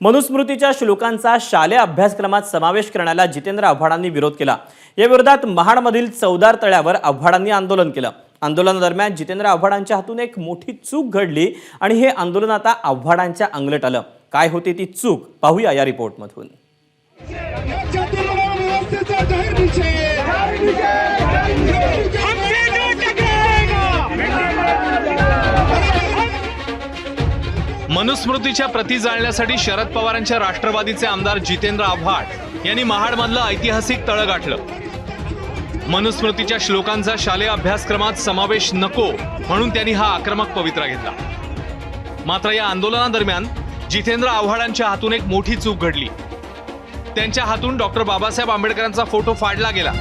मनुस्मृतीच्या श्लोकांचा शालेय अभ्यासक्रमात समावेश करण्याला जितेंद्र आव्हाडांनी विरोध केला. या विरोधात महाडमधील चौदार तळ्यावर आव्हाडांनी आंदोलन केलं. आंदोलनादरम्यान जितेंद्र आव्हाडांच्या हातून एक मोठी चूक घडली आणि हे आंदोलन आता आव्हाडांच्या अंगलट आलं. काय होते ती चूक? पाहूया या रिपोर्टमधून. मनुस्मृतीच्या प्रती जाळण्यासाठी शरद पवारांच्या राष्ट्रवादीचे आमदार जितेंद्र आव्हाड यांनी महाडमधलं ऐतिहासिक तळ गाठलं. मनुस्मृतीच्या श्लोकांचा शालेय अभ्यासक्रमात समावेश नको म्हणून त्यांनी हा आक्रमक पवित्रा घेतला. मात्र या आंदोलनादरम्यान जितेंद्र आव्हाडांच्या हातून एक मोठी चूक घडली. त्यांच्या हातून डॉक्टर बाबासाहेब आंबेडकरांचा फोटो फाडला गेला.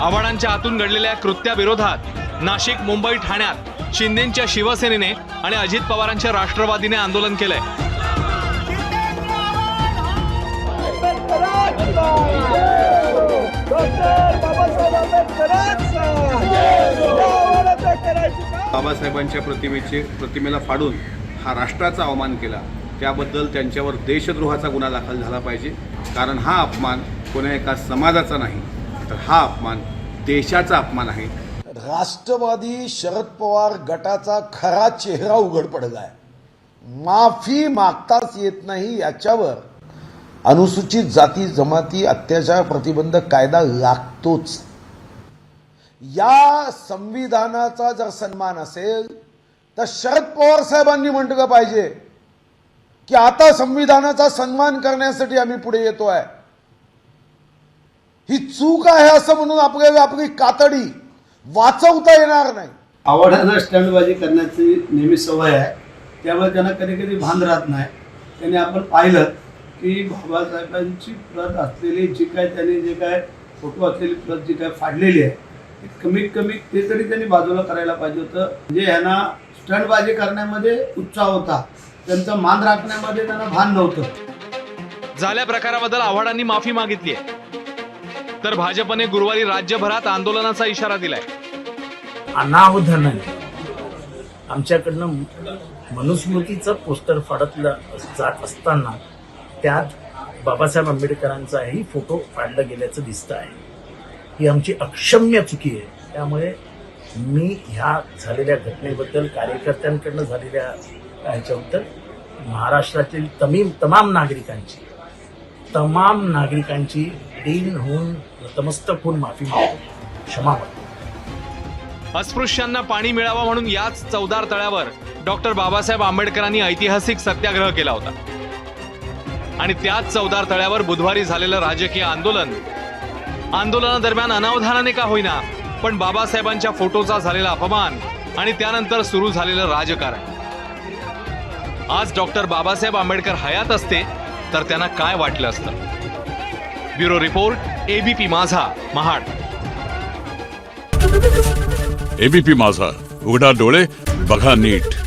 आव्हाडांच्या हातून घडलेल्या कृत्याविरोधात नाशिक मुंबई ठाण्यात शिंदेच्या शिवसेनेने आणि अजित पवारांच्या राष्ट्रवादीने आंदोलन केलंय. बाबासाहेबांच्या प्रतिमेचे प्रतिमेला फाडून हा राष्ट्राचा अवमान केला. त्याबद्दल त्यांच्यावर देशद्रोहाचा गुन्हा दाखल झाला पाहिजे. कारण हा अपमान कोण्या एका समाजाचा नाही तर हा अपमान देशाचा अपमान आहे. राष्ट्रवादी शरद पवार गटाचा खरा चेहरा उघड पडलाय. माफी मागताच येत नाही याच्यावर. अनुसूचित जाती जमाती अत्याचार प्रतिबंधक कायदा लागतोच. या संविधानाचा जर सन्मान असेल तर शरद पवार साहेबांनी म्हटलं पाहिजे. की आता संविधानाचा सन्मान करण्यासाठी आम्ही पुढे येतो आहे ही चूक आहे असं म्हणून आपल्याला आपली कातडी वाचवता येणार नाही. आवडायला स्टंटबाजी करण्याची नेहमी सवय आहे. त्यामुळे त्यांना कधी कधी भान राहत नाही. त्यांनी आपण पाहिलं की बाबासाहेबांची प्रत असलेली जी काय त्यांनी जे काय फोटो असलेली प्रत जी काय फाडलेली आहे ती कमीत कमी ते तरी त्यांनी बाजूला करायला पाहिजे होतं. म्हणजे ह्यांना स्टंटबाजी करण्यामध्ये उत्साह होता. त्यांचा मान राखण्यामध्ये त्यांना भान नव्हतं. झाल्या प्रकाराबद्दल आव्हाडांनी माफी मागितली आहे. तर भाजपने गुरुवारी राज्यभरात आंदोलनाचा इशारा दिलाय. अनावधानाने. आमच्याकडनं मनुस्मृतीचं पोस्टर फाडतलं जात असताना त्यात बाबासाहेब आंबेडकरांचाही फोटो फाडला गेल्याचं दिसतं आहे. ही आमची अक्षम्य चुकी आहे. त्यामुळे मी ह्या झालेल्या घटनेबद्दल कार्यकर्त्यांकडनं झालेल्या ह्याच्याबद्दल महाराष्ट्रातील तमीम तमाम नागरिकांची तमाम नागरिकांची दिन होऊन नतमस्तक होऊन माफी मागतो. क्षमा मागतो. अस्पृश्यांना पाणी मिळावं म्हणून याच चौदार तळ्यावर डॉक्टर बाबासाहेब आंबेडकरांनी ऐतिहासिक सत्याग्रह केला होता. आणि त्याच चौदार तळ्यावर बुधवारी झालेलं राजकीय आंदोलन आंदोलनादरम्यान अनावधानाने का होईना पण बाबासाहेबांच्या फोटोचा झालेला अपमान आणि त्यानंतर सुरू झालेलं राजकारण. आज डॉक्टर बाबासाहेब आंबेडकर हयात असते तर त्यांना काय वाटलं असतं? ब्युरो रिपोर्ट एबीपी माझा महाड. एबीपी माझा. उघडा डोळे बघा नीट.